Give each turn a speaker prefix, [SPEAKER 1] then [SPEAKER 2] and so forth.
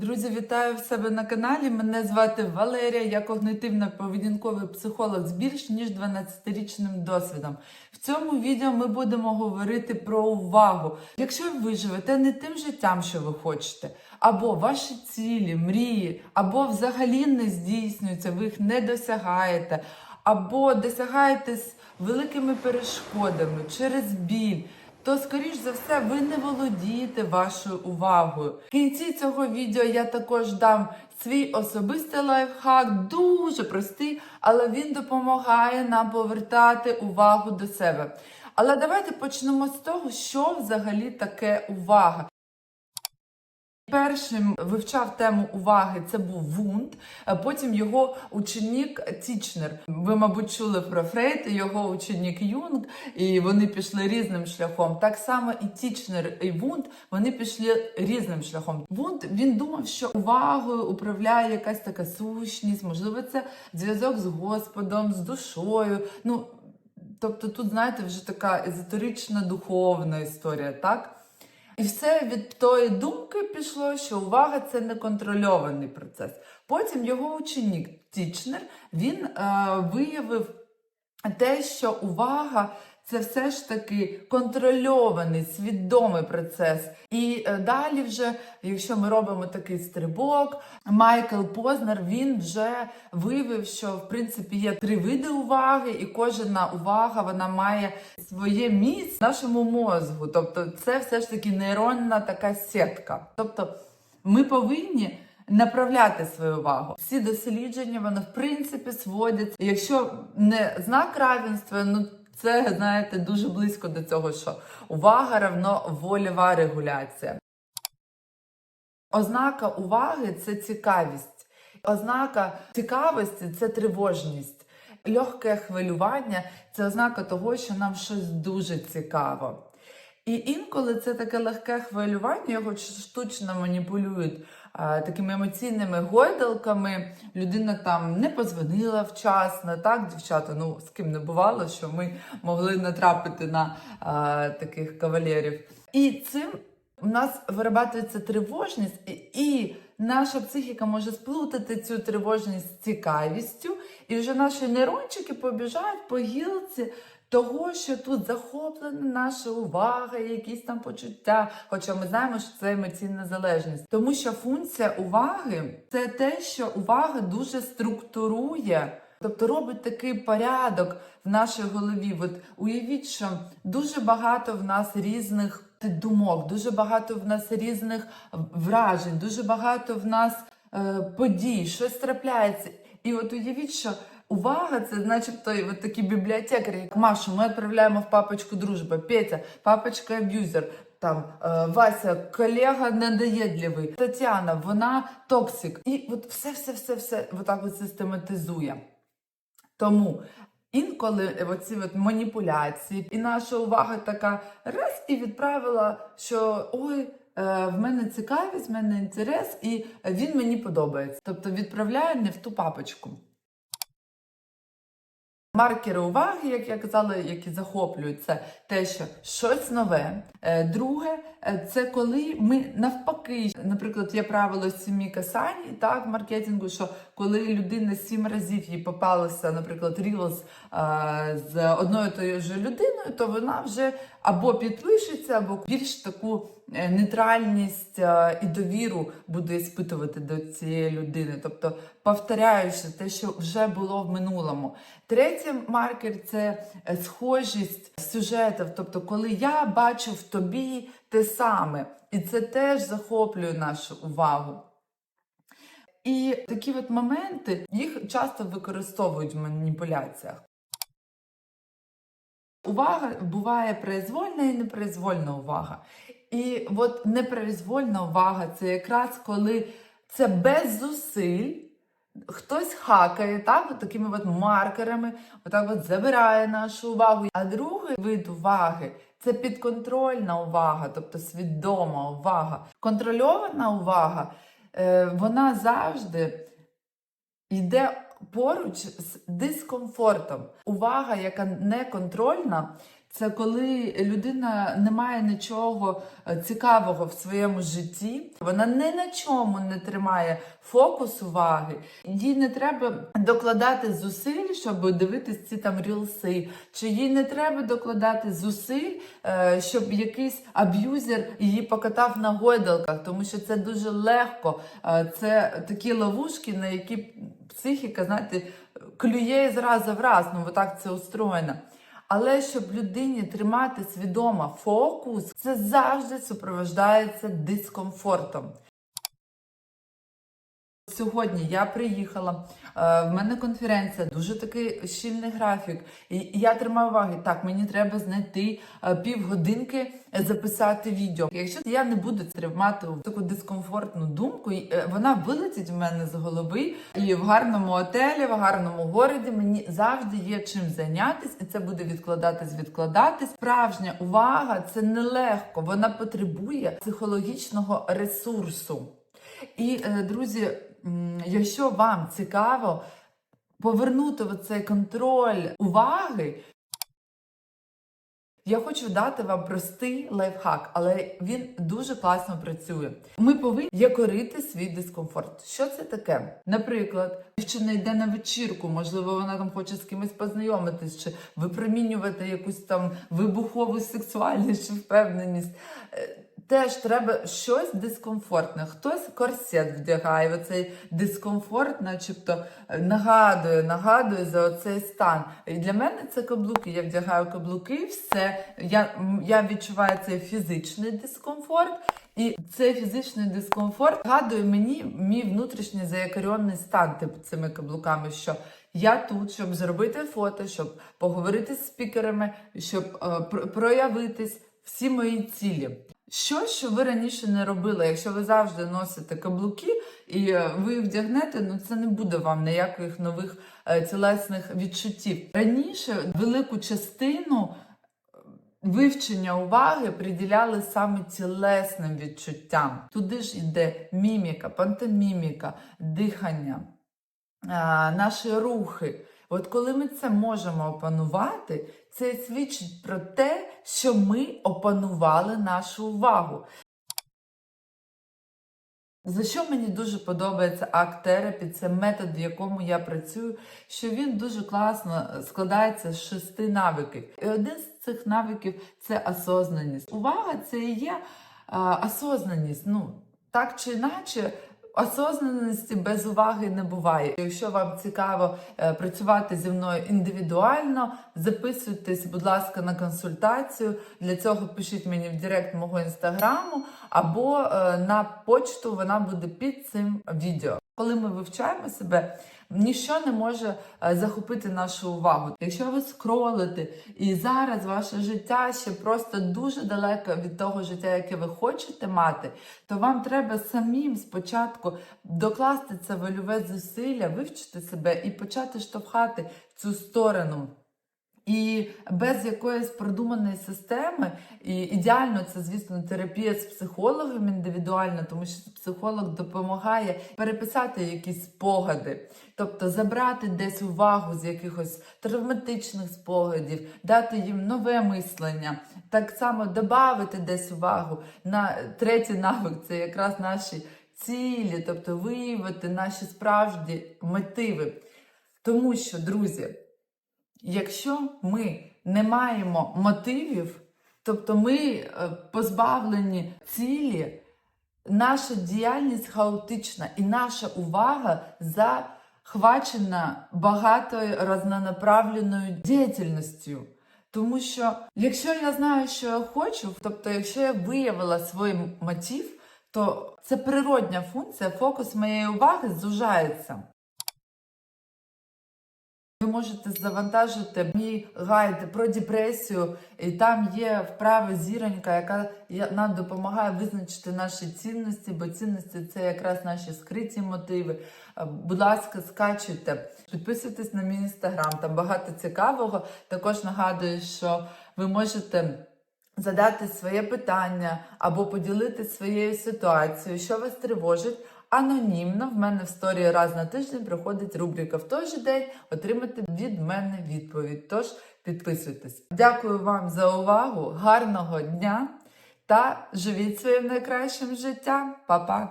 [SPEAKER 1] Друзі, вітаю в себе на каналі. Мене звати Валерія, я когнитивно-поведінковий психолог з більш ніж 12-річним досвідом. В цьому відео ми будемо говорити про увагу. Якщо ви живете не тим життям, що ви хочете, або ваші цілі, мрії, або взагалі не здійснюються, ви їх не досягаєте, або досягаєте з великими перешкодами через біль то, скоріш за все, ви не володієте вашою увагою. В кінці цього відео я також дам свій особистий лайфхак, дуже простий, але він допомагає нам повертати увагу до себе. Але давайте почнемо з того, що взагалі таке увага. Першим вивчав тему уваги це був Вунд, потім його ученик Тічнер. Ви, мабуть, чули про Фрейд його ученик Юнг, і вони пішли різним шляхом. Так само і Тічнер і Вунд вони пішли різним шляхом. Вунд він думав, що увагою управляє якась така сущність, можливо, це зв'язок з Господом, з душою. Ну тобто, тут, знаєте, вже така езотерична духовна історія, так? І все від тої думки пішло, що увага це неконтрольований процес. Потім його ученик Тічнер він е, виявив те, що увага це все ж таки контрольований, свідомий процес. І е, далі, вже, якщо ми робимо такий стрибок, Майкл Познер він вже виявив, що в принципі є три види уваги, і кожна увага вона має своє місце в нашому мозку. Тобто, це все ж таки нейронна така сітка. Тобто, ми повинні. Направляти свою увагу. Всі дослідження вони в принципі сводяться. Якщо не знак равенства, ну це знаєте дуже близько до цього, що увага равно вольова регуляція. Ознака уваги це цікавість. Ознака цікавості це тривожність. Легке хвилювання це ознака того, що нам щось дуже цікаво. І інколи це таке легке хвилювання, його штучно маніпулюють а, такими емоційними гойдалками. Людина там не позвонила вчасно, так, дівчата, ну з ким не бувало, що ми могли натрапити на а, таких кавалерів. І цим у нас вирабатується тривожність, і, і наша психіка може сплутати цю тривожність з цікавістю, і вже наші нейрончики побіжають по гілці того, що тут захоплена наша увага, якісь там почуття. Хоча ми знаємо, що це емоційна залежність. Тому що функція уваги це те, що увага дуже структурує. Тобто робить такий порядок в нашій голові. От уявіть, що дуже багато в нас різних думок, дуже багато в нас різних вражень, дуже багато в нас е, подій, щось трапляється. І от уявіть, що увага це, начебто, от такі бібліотекарі, як Машу, ми відправляємо в папочку дружба, Петя, папочка аб'юзер. Там е, Вася, колега недоєдливий, Тетяна, вона токсик. І от все, все, все, все отак от систематизує. Тому інколи оці от маніпуляції, і наша увага така раз і відправила, що ой. е, В мене цікавість, в мене інтерес, і він мені подобається. Тобто відправляє не в ту папочку. Маркери уваги, як я казала, які захоплюють, це те, що щось нове. Е, Друге, е, це коли ми навпаки, наприклад, є правило сімі касань, так, в маркетингу, що коли людина сім разів їй попалася, наприклад, рілс з одною тою ж людиною, то вона вже або підпишеться, або більш таку е, нейтральність е, і довіру буде іспитувати до цієї людини. Тобто, повторяючи те, що вже було в минулому. Третій маркер це е, схожість сюжетів. Тобто, коли я бачу в тобі те саме, і це теж захоплює нашу увагу. І такі от моменти їх часто використовують в маніпуляціях. Увага буває произвольна і непроизвольна увага. І от непроизвольна увага це якраз коли це без зусиль. Хтось хакає так, от такими от маркерами, отак от забирає нашу увагу. А другий вид уваги це підконтрольна увага, тобто свідома увага. Контрольована увага, е, вона завжди йде поруч з дискомфортом. Увага, яка не контрольна, Це коли людина не має нічого е, цікавого в своєму житті, вона ні на чому не тримає фокус уваги, їй не треба докладати зусиль, щоб дивитись ці там рілси, чи їй не треба докладати зусиль, е, щоб якийсь аб'юзер її покатав на гойдалках, тому що це дуже легко. Е, Це такі ловушки, на які психіка, знаєте, клює з разу в раз. Ну, отак це устроєно. Але щоб людині тримати свідомо фокус, це завжди супроводжується дискомфортом. Сьогодні я приїхала, е, в мене конференція, дуже такий щільний графік. І я тримаю уваги. Так, мені треба знайти е, півгодинки, записати відео. Якщо я не буду тримати таку дискомфортну думку, е, вона вилетить в мене з голови. І в гарному отелі, в гарному городі мені завжди є чим зайнятися, і це буде відкладатись, відкладатись. Справжня увага це нелегко. Вона потребує психологічного ресурсу. І, друзі, якщо вам цікаво повернути цей контроль уваги, я хочу дати вам простий лайфхак, але він дуже класно працює. Ми повинні якорити свій дискомфорт. Що це таке? Наприклад, дівчина йде на вечірку, можливо, вона там хоче з кимось познайомитись, чи випромінювати якусь там вибухову сексуальність чи впевненість. Теж треба щось дискомфортне. Хтось корсет вдягає, оцей дискомфорт, начебто е, нагадує, нагадує за оцей стан. І для мене це каблуки. Я вдягаю каблуки, все. Я, я відчуваю цей фізичний дискомфорт. І цей фізичний дискомфорт нагадує мені мій внутрішній заякорьонний стан типу, цими каблуками. що я тут, щоб зробити фото, щоб поговорити з спікерами, щоб е, проявитись всі мої цілі. Що, що ви раніше не робили, якщо ви завжди носите каблуки і е, ви їх вдягнете, ну це не буде вам ніяких нових е, тілесних відчуттів. Раніше велику частину е, вивчення уваги приділяли саме тілесним відчуттям. Туди ж йде міміка, пантоміміка, дихання, наші рухи. От коли ми це можемо опанувати, це свідчить про те, що ми опанували нашу увагу. За що мені дуже подобається акт терапі, це метод, в якому я працюю, що він дуже класно складається з шести навиків. І один з цих навиків це осознаність. Увага це і є а, осознаність. Ну, так чи іначе, осознаності без уваги не буває. Якщо вам цікаво е, працювати зі мною індивідуально, записуйтесь, будь ласка, на консультацію. Для цього пишіть мені в директ мого інстаграму або е, на почту вона буде під цим відео. Коли ми вивчаємо себе, ніщо не може е, захопити нашу увагу. Якщо ви скролите і зараз ваше життя ще просто дуже далеко від того життя, яке ви хочете мати, то вам треба самим спочатку докласти це вольове зусилля, вивчити себе і почати штовхати цю сторону. І без якоїсь продуманої системи, і ідеально це, звісно, терапія з психологом індивідуально, тому що психолог допомагає переписати якісь спогади, тобто забрати десь увагу з якихось травматичних спогадів, дати їм нове мислення, так само додати десь увагу на третій навик це якраз наші цілі, тобто виявити наші справжні мотиви. Тому що, друзі. Якщо ми не маємо мотивів, тобто ми е, позбавлені цілі, наша діяльність хаотична і наша увага захвачена багатою разнонаправленою діяльністю. Тому що якщо я знаю, що я хочу, тобто, якщо я виявила свій мотив, то це природня функція, фокус моєї уваги зужається. Ви можете завантажити мій гайд про депресію, і там є вправа зіронька, яка нам допомагає визначити наші цінності, бо цінності це якраз наші скриті мотиви. Е, Будь ласка, скачуйте, підписуйтесь на мій інстаграм, там багато цікавого. Також нагадую, що ви можете. задати своє питання або поділитися своєю ситуацією, що вас тривожить. Анонімно в мене в сторі раз на тиждень приходить рубрика в той же день отримати від мене відповідь. Тож підписуйтесь. Дякую вам за увагу, гарного дня та живіть своїм найкращим життям. Па-па!